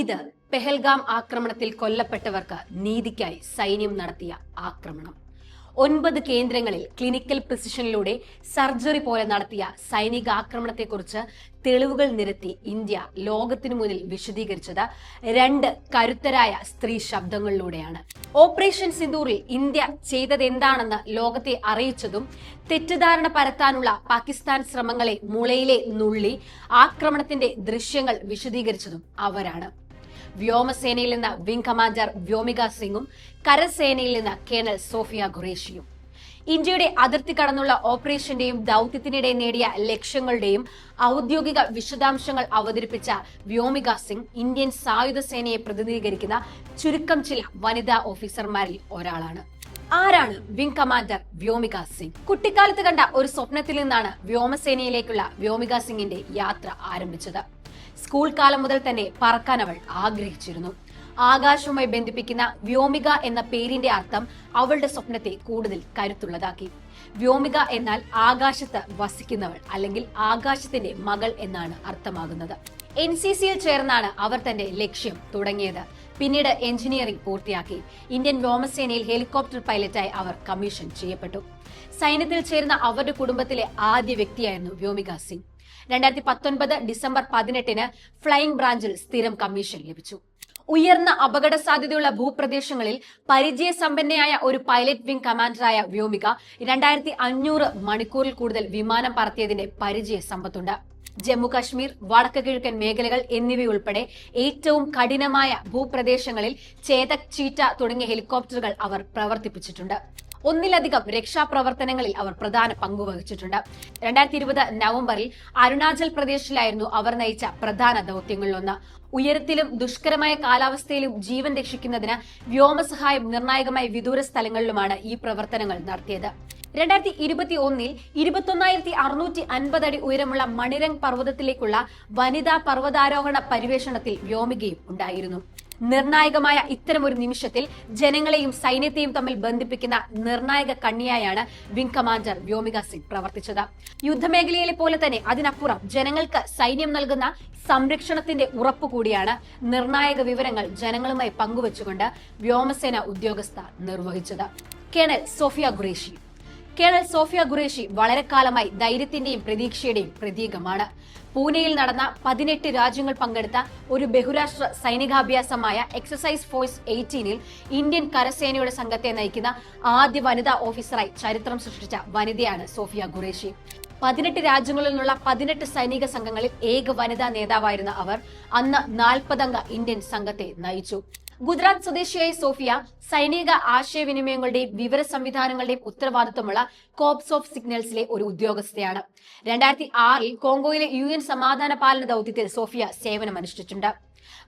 ഇത് പെഹൽഗാം ആക്രമണത്തിൽ കൊല്ലപ്പെട്ടവർക്ക് നീതിക്കായി സൈന്യം നടത്തിയ ആക്രമണം. ഒൻപത് കേന്ദ്രങ്ങളിൽ ക്ലിനിക്കൽ പ്രിസിഷനിലൂടെ സർജറി പോലെ നടത്തിയ സൈനിക ആക്രമണത്തെക്കുറിച്ച് തെളിവുകൾ നിരത്തി ഇന്ത്യ ലോകത്തിനു മുന്നിൽ വിശദീകരിച്ചത് രണ്ട് കരുത്തരായ സ്ത്രീ ശബ്ദങ്ങളിലൂടെയാണ്. ഓപ്പറേഷൻ സിന്ദൂറിൽ ഇന്ത്യ ചെയ്തതെന്താണെന്ന് ലോകത്തെ അറിയിച്ചതും തെറ്റിദ്ധാരണ പരത്താനുള്ള പാകിസ്ഥാൻ ശ്രമങ്ങളെ മുളയിലെ നുള്ളി ആക്രമണത്തിന്റെ ദൃശ്യങ്ങൾ വിശദീകരിച്ചതും അവരാണ്. വ്യോമസേനയിൽ നിന്ന് വിംഗ് കമാൻഡർ വ്യോമിക സിംഗും കരസേനയിൽ നിന്ന് കേണൽ സോഫിയ ഖുറേഷിയും. ഇന്ത്യയുടെ അതിർത്തി കടന്നുള്ള ഓപ്പറേഷന്റെയും ദൌത്യത്തിനിടെ നേടിയ ലക്ഷ്യങ്ങളുടെയും ഔദ്യോഗിക വിശദാംശങ്ങൾ അവതരിപ്പിച്ച വ്യോമിക സിംഗ് ഇന്ത്യൻ സായുധ സേനയെ പ്രതിനിധീകരിക്കുന്ന ചുരുക്കം ചില വനിതാ ഓഫീസർമാരിൽ ഒരാളാണ്. ആരാണ് വിംഗ് കമാൻഡർ വ്യോമിക സിംഗ്? കുട്ടിക്കാലത്ത് കണ്ട ഒരു സ്വപ്നത്തിൽ നിന്നാണ് വ്യോമസേനയിലേക്കുള്ള വ്യോമിക സിംഗിന്റെ യാത്ര ആരംഭിച്ചത്. സ്കൂൾ കാലം മുതൽ തന്നെ പറക്കാൻ അവൾ ആഗ്രഹിച്ചിരുന്നു. ആകാശവുമായി ബന്ധിപ്പിക്കുന്ന വ്യോമിക എന്ന പേരിന്റെ അർത്ഥം അവളുടെ സ്വപ്നത്തെ കൂടുതൽ കരുത്തുള്ളതാക്കി. വ്യോമിക എന്നാൽ ആകാശത്ത് വസിക്കുന്നവൾ അല്ലെങ്കിൽ ആകാശത്തിന്റെ മകൾ എന്നാണ് അർത്ഥമാകുന്നത്. എൻ സി സിയിൽ ചേർന്നാണ് അവർ തന്റെ ലക്ഷ്യം തുടങ്ങിയത്. പിന്നീട് എഞ്ചിനീയറിംഗ് പൂർത്തിയാക്കി. ഇന്ത്യൻ വ്യോമസേനയിൽ ഹെലികോപ്റ്റർ പൈലറ്റായി അവർ കമ്മീഷൻ ചെയ്യപ്പെട്ടു. സൈന്യത്തിൽ ചേർന്ന അവരുടെ കുടുംബത്തിലെ ആദ്യ വ്യക്തിയായിരുന്നു വ്യോമിക സിംഗ്. രണ്ടായിരത്തി പത്തൊൻപത് ഡിസംബർ പതിനെട്ടിന് ഫ്ലൈയിംഗ് ബ്രാഞ്ചിൽ സ്ഥിരം കമ്മീഷൻ ലഭിച്ചു. ഉയർന്ന അപകട സാധ്യതയുള്ള ഭൂപ്രദേശങ്ങളിൽ പരിചയസമ്പന്നയായ ഒരു പൈലറ്റ് വിംഗ് കമാൻഡറായ വ്യോമിക രണ്ടായിരത്തി അഞ്ഞൂറ് മണിക്കൂറിൽ കൂടുതൽ വിമാനം പറത്തിയതിന്റെ പരിചയ സമ്പത്തുണ്ട്. ജമ്മു കാശ്മീർ വടക്ക് കിഴക്കൻ മേഖലകൾ എന്നിവയുൾപ്പെടെ ഏറ്റവും കഠിനമായ ഭൂപ്രദേശങ്ങളിൽ ചേതക് ചീറ്റ തുടങ്ങിയ ഹെലികോപ്റ്ററുകൾ അവർ പ്രവർത്തിപ്പിച്ചിട്ടുണ്ട്. ഒന്നിലധികം രക്ഷാപ്രവർത്തനങ്ങളിൽ അവർ പ്രധാന പങ്കുവഹിച്ചിട്ടുണ്ട് രണ്ടായിരത്തി ഇരുപത് നവംബറിൽ അരുണാചൽ പ്രദേശിലായിരുന്നു അവർ നയിച്ച പ്രധാന ദൌത്യങ്ങളിലൊന്ന്. ഉയരത്തിലും ദുഷ്കരമായ കാലാവസ്ഥയിലും ജീവൻ രക്ഷിക്കുന്നതിന് വ്യോമസഹായം നിർണായകമായ വിദൂര സ്ഥലങ്ങളിലുമാണ് ഈ പ്രവർത്തനങ്ങൾ നടത്തിയത്. രണ്ടായിരത്തി ഇരുപത്തി ഒന്നിൽ ഇരുപത്തൊന്നായിരത്തി അറുന്നൂറ്റി അൻപത് അടി ഉയരമുള്ള മണിരംഗ് പർവതത്തിലേക്കുള്ള വനിതാ പർവതാരോഹണ പരിവേഷണത്തിൽ വ്യോമികയും ഉണ്ടായിരുന്നു. നിർണായകമായ ഇത്തരമൊരു നിമിഷത്തിൽ ജനങ്ങളെയും സൈന്യത്തെയും തമ്മിൽ ബന്ധിപ്പിക്കുന്ന നിർണായക കണ്ണിയായാണ് വിംഗ് കമാൻഡർ വ്യോമിക സിംഗ് പ്രവർത്തിച്ചത്. യുദ്ധമേഖലയിലെ പോലെ തന്നെ അതിനപ്പുറം ജനങ്ങൾക്ക് സൈന്യം നൽകുന്ന സംരക്ഷണത്തിന്റെ ഉറപ്പ് കൂടിയാണ് നിർണായക വിവരങ്ങൾ ജനങ്ങളുമായി പങ്കുവച്ചുകൊണ്ട് വ്യോമസേന ഉദ്യോഗസ്ഥ നിർവഹിച്ചത്. Colonel Sophia Qureshi. Colonel Sophia Qureshi വളരെ കാലമായി ധൈര്യത്തിന്റെയും പ്രതീക്ഷയുടെയും പ്രതീകമാണ്. പൂനെയിൽ നടന്ന പതിനെട്ട് രാജ്യങ്ങൾ പങ്കെടുത്ത ഒരു ബഹുരാഷ്ട്ര സൈനികാഭ്യാസമായ എക്സസൈസ് ഫോഴ്സ് എയ്റ്റീനിൽ ഇന്ത്യൻ കരസേനയുടെ സംഘത്തെ നയിക്കുന്ന ആദ്യ വനിതാ ഓഫീസറായി ചരിത്രം സൃഷ്ടിച്ച വനിതയാണ് സോഫിയ ഖുറേഷി. പതിനെട്ട് രാജ്യങ്ങളിൽ നിന്നുള്ള പതിനെട്ട് സൈനിക സംഘങ്ങളിൽ ഏക വനിതാ നേതാവായിരുന്ന അവർ അന്ന് നാൽപ്പതംഗ ഇന്ത്യൻ സംഘത്തെ നയിച്ചു. ഗുജറാത്ത് സ്വദേശിയായ സോഫിയ സൈനിക ആശയവിനിമയങ്ങളുടെയും വിവര സംവിധാനങ്ങളുടെയും ഉത്തരവാദിത്വമുള്ള കോപ്സ് ഓഫ് സിഗ്നൽസിലെ ഒരു ഉദ്യോഗസ്ഥയാണ്. രണ്ടായിരത്തി ആറിൽ കോങ്കോയിലെ യു എൻ സമാധാന പാലന ദൌത്യത്തിൽ സോഫിയ സേവനമനുഷ്ഠിച്ചിട്ടുണ്ട്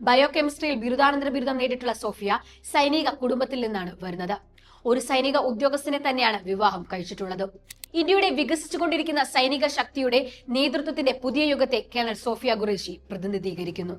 ബയോ കെമിസ്ട്രിയിൽ ബിരുദാനന്തര ബിരുദം നേടിയിട്ടുള്ള സോഫിയ സൈനിക കുടുംബത്തിൽ നിന്നാണ് വരുന്നത്. ഒരു സൈനിക ഉദ്യോഗസ്ഥനെ തന്നെയാണ് വിവാഹം കഴിച്ചിട്ടുള്ളത്. ഇന്ത്യയുടെ വികസിച്ചുകൊണ്ടിരിക്കുന്ന സൈനിക ശക്തിയുടെ നേതൃത്വത്തിന്റെ പുതിയ യുഗത്തെ കേണൽ സോഫിയ ഖുറേഷി പ്രതിനിധീകരിക്കുന്നു.